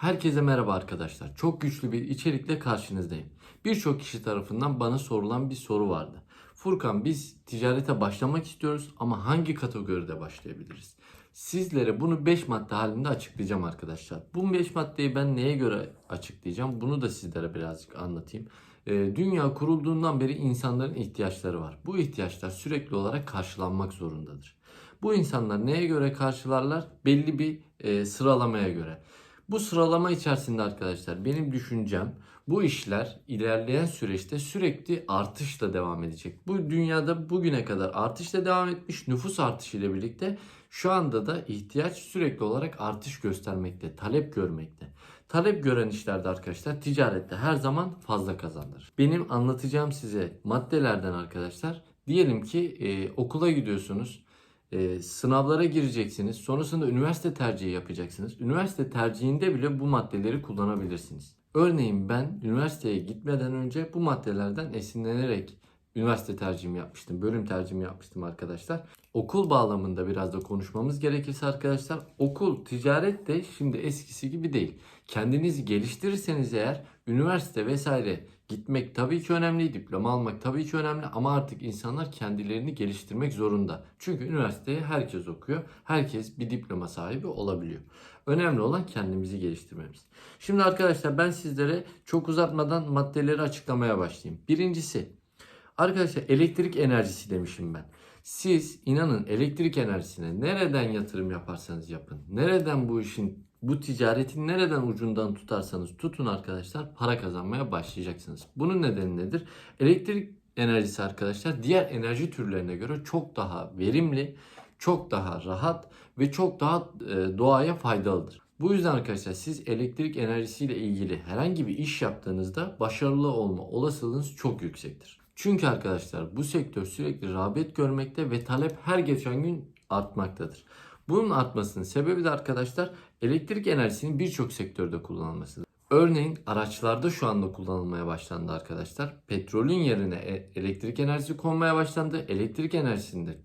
Herkese merhaba arkadaşlar. Çok güçlü bir içerikle karşınızdayım. Birçok kişi tarafından bana sorulan bir soru vardı. Furkan biz ticarete başlamak istiyoruz ama hangi kategoride başlayabiliriz? Sizlere bunu 5 madde halinde açıklayacağım arkadaşlar. Bu 5 maddeyi ben neye göre açıklayacağım? Bunu da sizlere birazcık anlatayım. Ee, Dünya kurulduğundan beri insanların ihtiyaçları var. Bu ihtiyaçlar sürekli olarak karşılanmak zorundadır. Bu insanlar neye göre karşılarlar? Belli bir e, sıralamaya göre. Bu sıralama içerisinde arkadaşlar benim düşüncem bu işler ilerleyen süreçte sürekli artışla devam edecek. Bu dünyada bugüne kadar artışla devam etmiş nüfus artışı ile birlikte şu anda da ihtiyaç sürekli olarak artış göstermekte, talep görmekte. Talep gören işlerde arkadaşlar ticarette her zaman fazla kazanır. Benim anlatacağım size maddelerden arkadaşlar diyelim ki e, okula gidiyorsunuz. E, sınavlara gireceksiniz. Sonrasında üniversite tercihi yapacaksınız. Üniversite tercihinde bile bu maddeleri kullanabilirsiniz. Örneğin ben üniversiteye gitmeden önce bu maddelerden esinlenerek üniversite tercihimi yapmıştım. Bölüm tercihimi yapmıştım arkadaşlar. Okul bağlamında biraz da konuşmamız gerekirse arkadaşlar okul ticaret de şimdi eskisi gibi değil. Kendinizi geliştirirseniz eğer üniversite vesaire gitmek tabii ki önemli, diploma almak tabii ki önemli ama artık insanlar kendilerini geliştirmek zorunda. Çünkü üniversiteye herkes okuyor. Herkes bir diploma sahibi olabiliyor. Önemli olan kendimizi geliştirmemiz. Şimdi arkadaşlar ben sizlere çok uzatmadan maddeleri açıklamaya başlayayım. Birincisi arkadaşlar elektrik enerjisi demişim ben. Siz inanın elektrik enerjisine nereden yatırım yaparsanız yapın. Nereden bu işin bu ticaretin nereden ucundan tutarsanız tutun arkadaşlar para kazanmaya başlayacaksınız. Bunun nedeni nedir? Elektrik enerjisi arkadaşlar diğer enerji türlerine göre çok daha verimli, çok daha rahat ve çok daha e, doğaya faydalıdır. Bu yüzden arkadaşlar siz elektrik enerjisiyle ilgili herhangi bir iş yaptığınızda başarılı olma olasılığınız çok yüksektir. Çünkü arkadaşlar bu sektör sürekli rağbet görmekte ve talep her geçen gün artmaktadır. Bunun artmasının sebebi de arkadaşlar elektrik enerjisinin birçok sektörde kullanılmasıdır. Örneğin araçlarda şu anda kullanılmaya başlandı arkadaşlar. Petrolün yerine e- elektrik enerjisi konmaya başlandı. Elektrik enerjisinde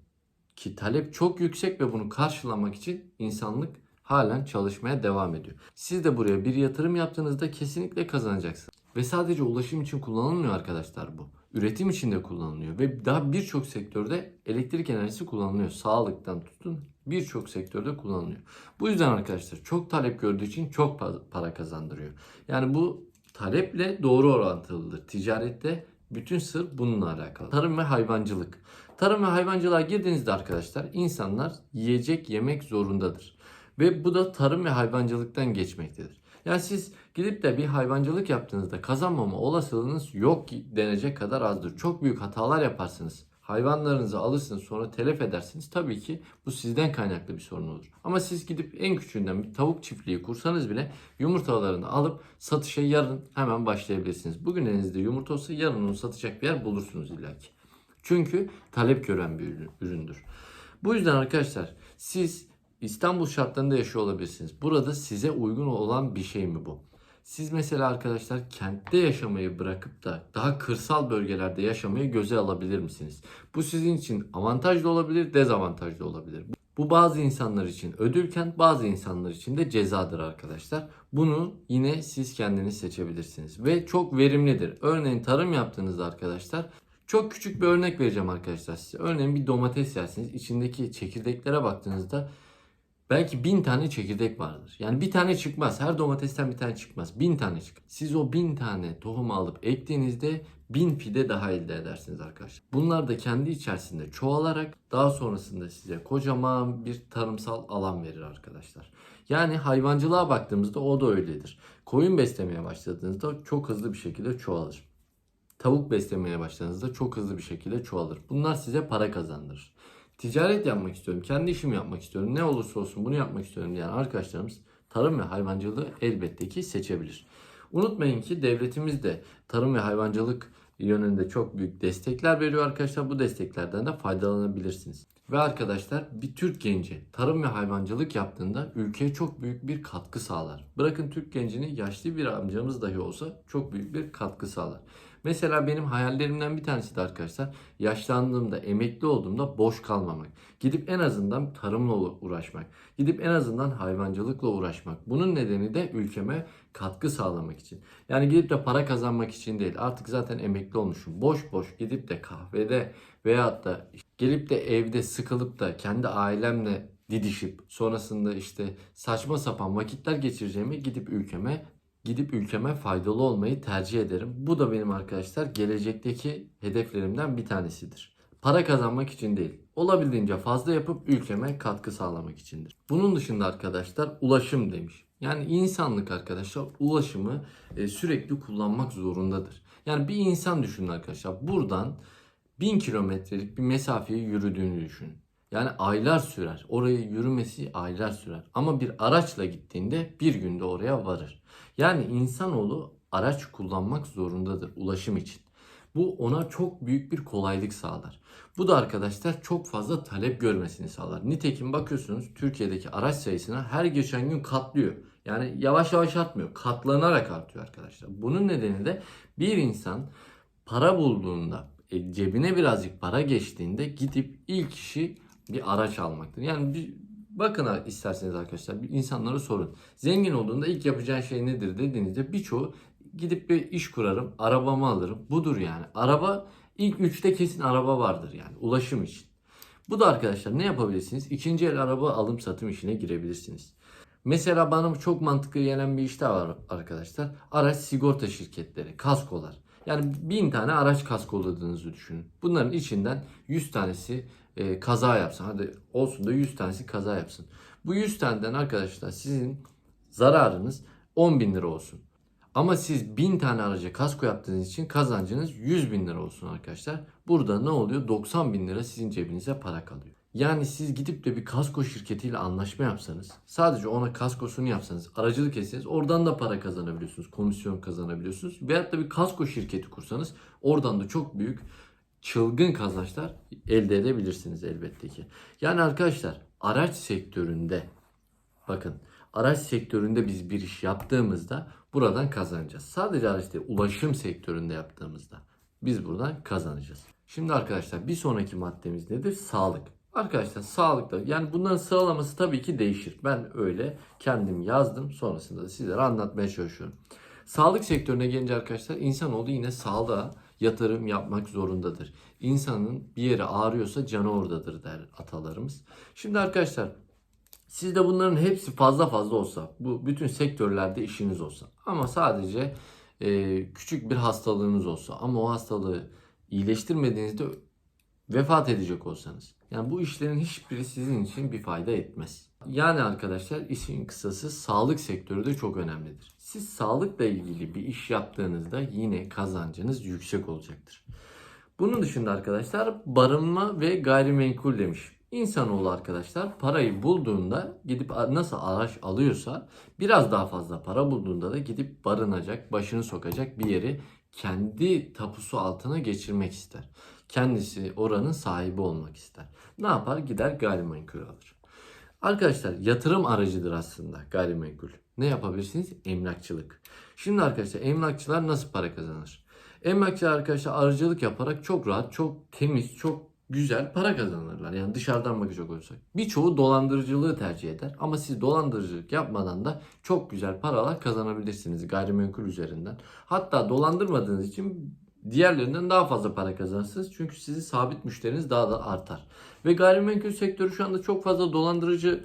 ki talep çok yüksek ve bunu karşılamak için insanlık halen çalışmaya devam ediyor. Siz de buraya bir yatırım yaptığınızda kesinlikle kazanacaksınız. Ve sadece ulaşım için kullanılmıyor arkadaşlar bu. Üretim için de kullanılıyor ve daha birçok sektörde elektrik enerjisi kullanılıyor. Sağlıktan tutun birçok sektörde kullanılıyor. Bu yüzden arkadaşlar çok talep gördüğü için çok pa- para kazandırıyor. Yani bu taleple doğru orantılıdır. Ticarette bütün sır bununla alakalı. Tarım ve hayvancılık. Tarım ve hayvancılığa girdiğinizde arkadaşlar insanlar yiyecek yemek zorundadır. Ve bu da tarım ve hayvancılıktan geçmektedir. Yani siz gidip de bir hayvancılık yaptığınızda kazanmama olasılığınız yok denecek kadar azdır. Çok büyük hatalar yaparsınız. Hayvanlarınızı alırsınız sonra telef edersiniz. Tabii ki bu sizden kaynaklı bir sorun olur. Ama siz gidip en küçüğünden bir tavuk çiftliği kursanız bile yumurtalarını alıp satışa yarın hemen başlayabilirsiniz. Bugün elinizde yumurta olsa yarın onu satacak bir yer bulursunuz illaki. Çünkü talep gören bir ürün- üründür. Bu yüzden arkadaşlar siz İstanbul şartlarında yaşıyor olabilirsiniz. Burada size uygun olan bir şey mi bu? Siz mesela arkadaşlar kentte yaşamayı bırakıp da daha kırsal bölgelerde yaşamayı göze alabilir misiniz? Bu sizin için avantajlı olabilir, dezavantajlı olabilir. Bu bazı insanlar için ödülken bazı insanlar için de cezadır arkadaşlar. Bunu yine siz kendiniz seçebilirsiniz ve çok verimlidir. Örneğin tarım yaptığınızda arkadaşlar çok küçük bir örnek vereceğim arkadaşlar size. Örneğin bir domates yersiniz. İçindeki çekirdeklere baktığınızda belki bin tane çekirdek vardır. Yani bir tane çıkmaz. Her domatesten bir tane çıkmaz. Bin tane çıkar. Siz o bin tane tohumu alıp ektiğinizde bin fide daha elde edersiniz arkadaşlar. Bunlar da kendi içerisinde çoğalarak daha sonrasında size kocaman bir tarımsal alan verir arkadaşlar. Yani hayvancılığa baktığımızda o da öyledir. Koyun beslemeye başladığınızda çok hızlı bir şekilde çoğalır. Tavuk beslemeye başladığınızda çok hızlı bir şekilde çoğalır. Bunlar size para kazandırır. Ticaret yapmak istiyorum, kendi işimi yapmak istiyorum, ne olursa olsun bunu yapmak istiyorum diyen arkadaşlarımız tarım ve hayvancılığı elbette ki seçebilir. Unutmayın ki devletimiz de tarım ve hayvancılık yönünde çok büyük destekler veriyor arkadaşlar. Bu desteklerden de faydalanabilirsiniz. Ve arkadaşlar bir Türk genci tarım ve hayvancılık yaptığında ülkeye çok büyük bir katkı sağlar. Bırakın Türk gencini yaşlı bir amcamız dahi olsa çok büyük bir katkı sağlar. Mesela benim hayallerimden bir tanesi de arkadaşlar yaşlandığımda, emekli olduğumda boş kalmamak. Gidip en azından tarımla uğraşmak. Gidip en azından hayvancılıkla uğraşmak. Bunun nedeni de ülkeme katkı sağlamak için. Yani gidip de para kazanmak için değil. Artık zaten emekli olmuşum. Boş boş gidip de kahvede veyahut da gelip de evde sıkılıp da kendi ailemle didişip sonrasında işte saçma sapan vakitler geçireceğime gidip ülkeme gidip ülkeme faydalı olmayı tercih ederim. Bu da benim arkadaşlar gelecekteki hedeflerimden bir tanesidir. Para kazanmak için değil. Olabildiğince fazla yapıp ülkeme katkı sağlamak içindir. Bunun dışında arkadaşlar ulaşım demiş. Yani insanlık arkadaşlar ulaşımı e, sürekli kullanmak zorundadır. Yani bir insan düşünün arkadaşlar. Buradan 1000 kilometrelik bir mesafeyi yürüdüğünü düşünün. Yani aylar sürer. Oraya yürümesi aylar sürer. Ama bir araçla gittiğinde bir günde oraya varır. Yani insanoğlu araç kullanmak zorundadır ulaşım için. Bu ona çok büyük bir kolaylık sağlar. Bu da arkadaşlar çok fazla talep görmesini sağlar. Nitekim bakıyorsunuz Türkiye'deki araç sayısına her geçen gün katlıyor. Yani yavaş yavaş artmıyor. Katlanarak artıyor arkadaşlar. Bunun nedeni de bir insan para bulduğunda, e, cebine birazcık para geçtiğinde gidip ilk işi bir araç almaktır. Yani bakın isterseniz arkadaşlar insanlara sorun. Zengin olduğunda ilk yapacağın şey nedir dediğinizde birçoğu gidip bir iş kurarım, arabamı alırım. Budur yani. Araba ilk üçte kesin araba vardır yani ulaşım için. Bu da arkadaşlar ne yapabilirsiniz? İkinci el araba alım satım işine girebilirsiniz. Mesela bana çok mantıklı gelen bir iş daha var arkadaşlar. Araç sigorta şirketleri, kaskolar. Yani bin tane araç kaskoladığınızı düşünün. Bunların içinden 100 tanesi e, kaza yapsın. Hadi olsun da 100 tanesi kaza yapsın. Bu 100 taneden arkadaşlar sizin zararınız 10 bin lira olsun. Ama siz 1000 tane araca kasko yaptığınız için kazancınız 100 bin lira olsun arkadaşlar. Burada ne oluyor? 90 bin lira sizin cebinize para kalıyor. Yani siz gidip de bir kasko şirketiyle anlaşma yapsanız, sadece ona kaskosunu yapsanız, aracılık etseniz oradan da para kazanabiliyorsunuz, komisyon kazanabiliyorsunuz. Veyahut da bir kasko şirketi kursanız oradan da çok büyük çılgın kazançlar elde edebilirsiniz elbette ki. Yani arkadaşlar araç sektöründe bakın araç sektöründe biz bir iş yaptığımızda buradan kazanacağız. Sadece araç değil ulaşım sektöründe yaptığımızda biz buradan kazanacağız. Şimdi arkadaşlar bir sonraki maddemiz nedir? Sağlık. Arkadaşlar sağlıkta yani bunların sıralaması tabii ki değişir. Ben öyle kendim yazdım sonrasında da sizlere anlatmaya çalışıyorum. Sağlık sektörüne gelince arkadaşlar insanoğlu yine sağlığa yatırım yapmak zorundadır. İnsanın bir yeri ağrıyorsa canı oradadır der atalarımız. Şimdi arkadaşlar sizde bunların hepsi fazla fazla olsa, bu bütün sektörlerde işiniz olsa ama sadece e, küçük bir hastalığınız olsa ama o hastalığı iyileştirmediğinizde vefat edecek olsanız. Yani bu işlerin hiçbiri sizin için bir fayda etmez. Yani arkadaşlar işin kısası sağlık sektörü de çok önemlidir. Siz sağlıkla ilgili bir iş yaptığınızda yine kazancınız yüksek olacaktır. Bunun dışında arkadaşlar barınma ve gayrimenkul demiş. İnsanoğlu arkadaşlar parayı bulduğunda gidip nasıl araç alıyorsa biraz daha fazla para bulduğunda da gidip barınacak, başını sokacak bir yeri kendi tapusu altına geçirmek ister. Kendisi oranın sahibi olmak ister. Ne yapar? Gider gayrimenkul alır. Arkadaşlar yatırım aracıdır aslında gayrimenkul. Ne yapabilirsiniz? Emlakçılık. Şimdi arkadaşlar emlakçılar nasıl para kazanır? Emlakçılar arkadaşlar aracılık yaparak çok rahat, çok temiz, çok güzel para kazanırlar. Yani dışarıdan bakacak olursak. Birçoğu dolandırıcılığı tercih eder. Ama siz dolandırıcılık yapmadan da çok güzel paralar kazanabilirsiniz gayrimenkul üzerinden. Hatta dolandırmadığınız için diğerlerinden daha fazla para kazanırsınız. Çünkü sizin sabit müşteriniz daha da artar. Ve gayrimenkul sektörü şu anda çok fazla dolandırıcı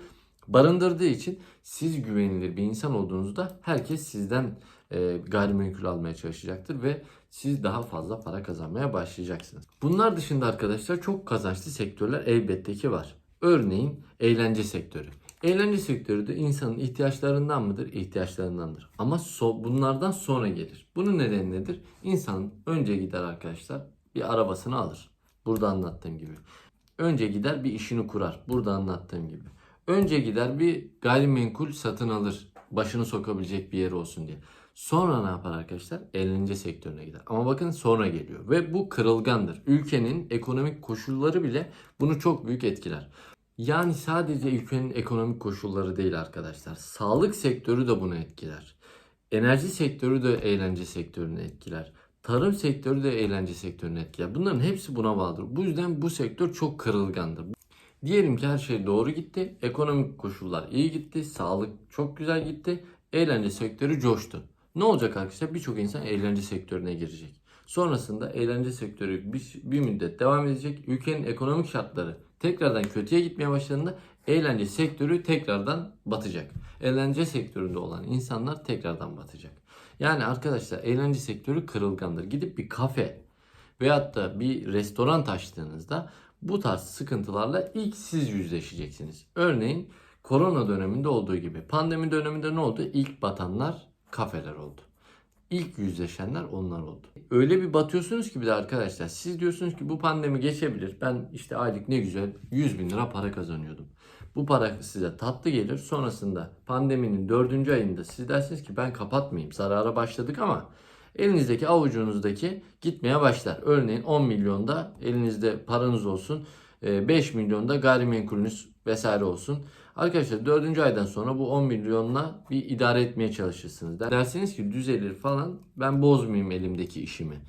barındırdığı için siz güvenilir bir insan olduğunuzda herkes sizden e, gayrimenkul almaya çalışacaktır ve siz daha fazla para kazanmaya başlayacaksınız. Bunlar dışında arkadaşlar çok kazançlı sektörler elbette ki var. Örneğin eğlence sektörü. Eğlence sektörü de insanın ihtiyaçlarından mıdır? İhtiyaçlarındandır. Ama so bunlardan sonra gelir. Bunun nedeni nedir? İnsan önce gider arkadaşlar bir arabasını alır. Burada anlattığım gibi. Önce gider bir işini kurar. Burada anlattığım gibi. Önce gider bir gayrimenkul satın alır. Başını sokabilecek bir yer olsun diye. Sonra ne yapar arkadaşlar? Eğlence sektörüne gider. Ama bakın sonra geliyor. Ve bu kırılgandır. Ülkenin ekonomik koşulları bile bunu çok büyük etkiler. Yani sadece ülkenin ekonomik koşulları değil arkadaşlar. Sağlık sektörü de bunu etkiler. Enerji sektörü de eğlence sektörünü etkiler. Tarım sektörü de eğlence sektörüne etkiler. Bunların hepsi buna bağlıdır. Bu yüzden bu sektör çok kırılgandır. Diyelim ki her şey doğru gitti. Ekonomik koşullar iyi gitti. Sağlık çok güzel gitti. Eğlence sektörü coştu. Ne olacak arkadaşlar? Birçok insan eğlence sektörüne girecek. Sonrasında eğlence sektörü bir, bir müddet devam edecek. Ülkenin ekonomik şartları tekrardan kötüye gitmeye başladığında eğlence sektörü tekrardan batacak. Eğlence sektöründe olan insanlar tekrardan batacak. Yani arkadaşlar eğlence sektörü kırılgandır. Gidip bir kafe veyahut da bir restoran açtığınızda bu tarz sıkıntılarla ilk siz yüzleşeceksiniz. Örneğin korona döneminde olduğu gibi pandemi döneminde ne oldu? İlk batanlar kafeler oldu. İlk yüzleşenler onlar oldu. Öyle bir batıyorsunuz ki bir de arkadaşlar siz diyorsunuz ki bu pandemi geçebilir. Ben işte aylık ne güzel 100 bin lira para kazanıyordum. Bu para size tatlı gelir. Sonrasında pandeminin dördüncü ayında siz dersiniz ki ben kapatmayayım. Zarara başladık ama elinizdeki avucunuzdaki gitmeye başlar. Örneğin 10 milyonda elinizde paranız olsun. 5 milyonda gayrimenkulünüz vesaire olsun. Arkadaşlar 4. aydan sonra bu 10 milyonla bir idare etmeye çalışırsınız. Dersiniz ki düzelir falan ben bozmayayım elimdeki işimi.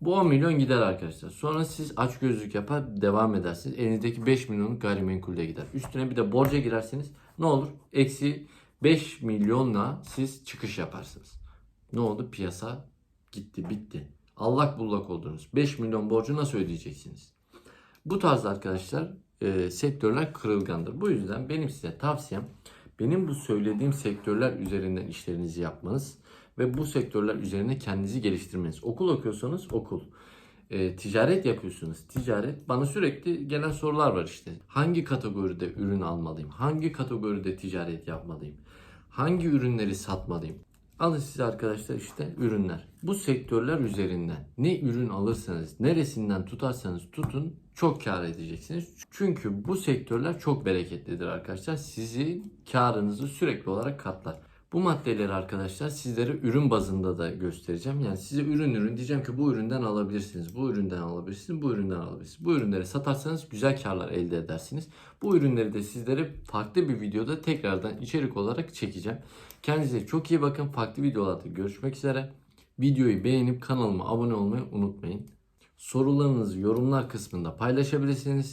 Bu 10 milyon gider arkadaşlar. Sonra siz aç gözlük yapar devam edersiniz. Elinizdeki 5 milyonluk gayrimenkulde gider. Üstüne bir de borca girersiniz. Ne olur? Eksi 5 milyonla siz çıkış yaparsınız. Ne oldu? Piyasa gitti bitti. Allak bullak oldunuz. 5 milyon borcu nasıl ödeyeceksiniz? Bu tarz arkadaşlar e, sektörler kırılgandır. Bu yüzden benim size tavsiyem benim bu söylediğim sektörler üzerinden işlerinizi yapmanız ve bu sektörler üzerine kendinizi geliştirmeniz. Okul okuyorsanız okul. E, ticaret yapıyorsunuz. Ticaret. Bana sürekli gelen sorular var işte. Hangi kategoride ürün almalıyım? Hangi kategoride ticaret yapmalıyım? Hangi ürünleri satmalıyım? Alın size arkadaşlar işte ürünler. Bu sektörler üzerinden ne ürün alırsanız, neresinden tutarsanız tutun çok kar edeceksiniz. Çünkü bu sektörler çok bereketlidir arkadaşlar. Sizin karınızı sürekli olarak katlar. Bu maddeleri arkadaşlar sizlere ürün bazında da göstereceğim. Yani size ürün ürün diyeceğim ki bu üründen alabilirsiniz, bu üründen alabilirsiniz, bu üründen alabilirsiniz. Bu ürünleri satarsanız güzel karlar elde edersiniz. Bu ürünleri de sizlere farklı bir videoda tekrardan içerik olarak çekeceğim. Kendinize çok iyi bakın. Farklı videolarda görüşmek üzere. Videoyu beğenip kanalıma abone olmayı unutmayın. Sorularınızı yorumlar kısmında paylaşabilirsiniz.